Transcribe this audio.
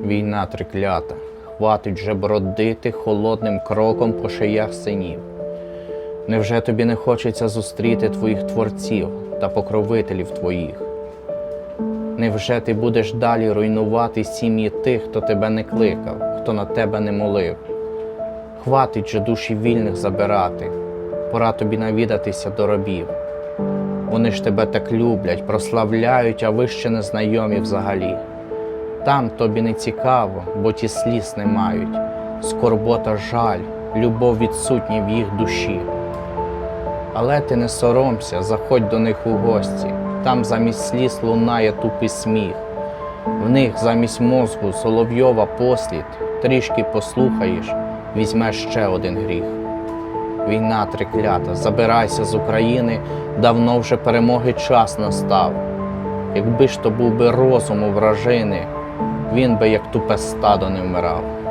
Війна триклята, хватить же бродити холодним кроком по шиях синів. Невже тобі не хочеться зустріти твоїх творців та покровителів твоїх? Невже ти будеш далі руйнувати сім'ї тих, хто тебе не кликав, хто на тебе не молив? Хватить же душі вільних забирати, пора тобі навідатися до робів. Вони ж тебе так люблять, прославляють, а ви ще не знайомі взагалі. Там тобі не цікаво, бо ті сліз не мають. Скорбота жаль, любов відсутні в їх душі. Але ти не соромся, заходь до них у гості. Там замість сліз лунає тупий сміх. В них замість мозку соловйова послід, трішки послухаєш, візьмеш ще один гріх. Війна триклята, забирайся з України, давно вже перемоги час настав. Якби ж то був би розум у вражини, він би як тупе стадо не вмирав.